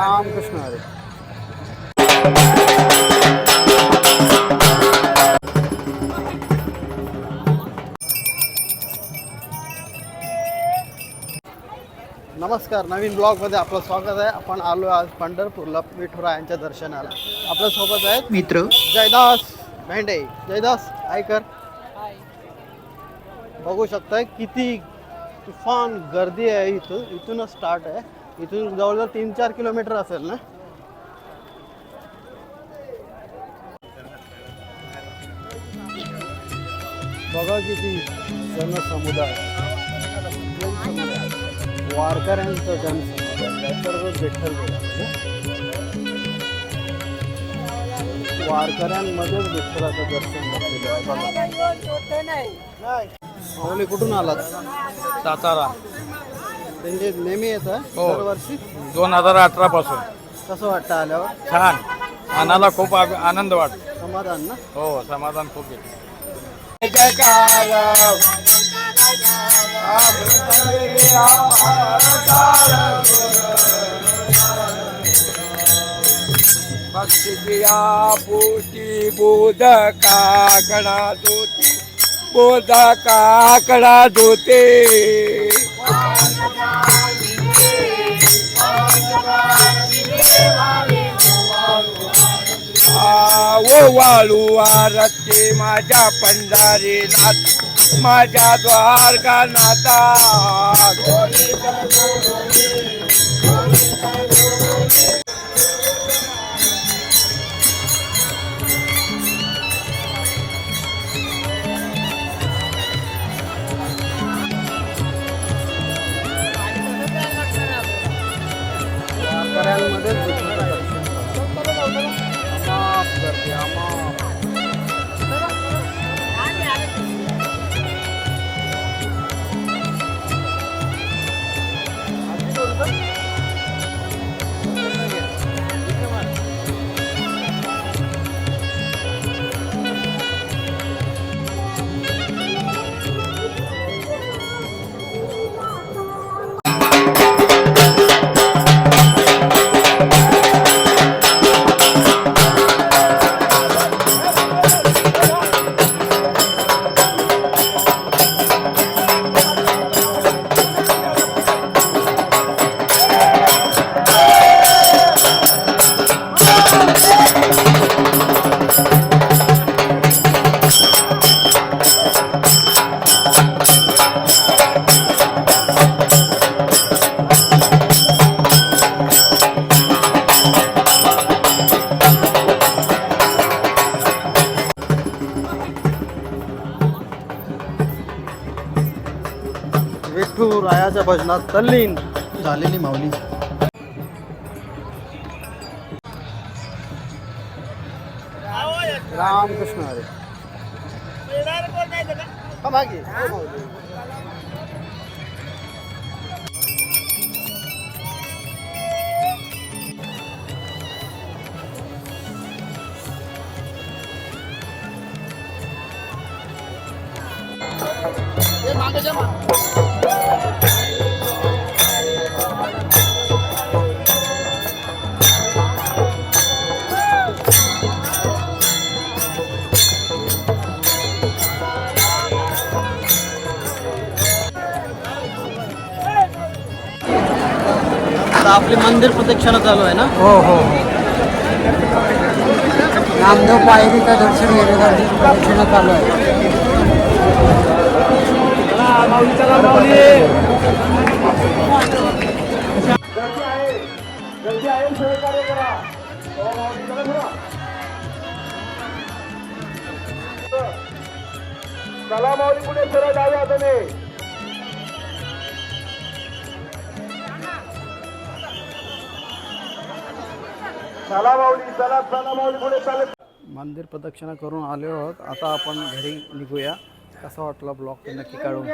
रामकृष्ण हरे. नमस्कार नवीन ब्लॉगमध्ये आपलं स्वागत आहे. आपण आलो आज पंढरपूरला विठुरा यांच्या दर्शनाला. आपल्यासोबत आहेत मित्र. जयदास भेंडे. जयदास आयकर बघू शकताय किती तुफान गर्दी आहे इथून इथूनच स्टार्ट आहे. इथून जवळजवळ तीन चार किलोमीटर असेल ना? बघा किती जनसमुदाय वारकऱ्यांचं जनसमुदाय त्याच्यावर विठ्ठल वारकऱ्यांमध्येच विठ्ठलाचं दर्शन बघा. कुठून आलात? सातारा. त्यांचे नेहमी येतं हो. दरवर्षी. दोन हजार अठरा पासून. कसं वाटतं आल्यावर? छान. मनाला खूप आनंद वाटतो समाधान ना? हो समाधान खूप आहे. भक्तिया पोटी बोधका कडा धोते? बोधका कडा धोते? वाळू आरते माझ्या पंढारी नाथ माझ्या द्वारका नाथा विठ्ठू रायाच्या भजनात तल्लीन. झालेली माऊली. रामकृष्ण हरे. हा, मागे. आपली मंदिर प्रदक्षिणा चालू आहे ना हो हो नामदेव पायरीचं दर्शन घेण्यासाठी दर्शन चालू आहे चला माऊली पुढे सरळ डाव्या हाताने चला माऊली चला चला माऊली पुढे चालत. मंदिर प्रदक्षिणा करून आलो आहोत. आता आपण घरी निघूया. कसा वाटला ब्लॉक नक्की काढून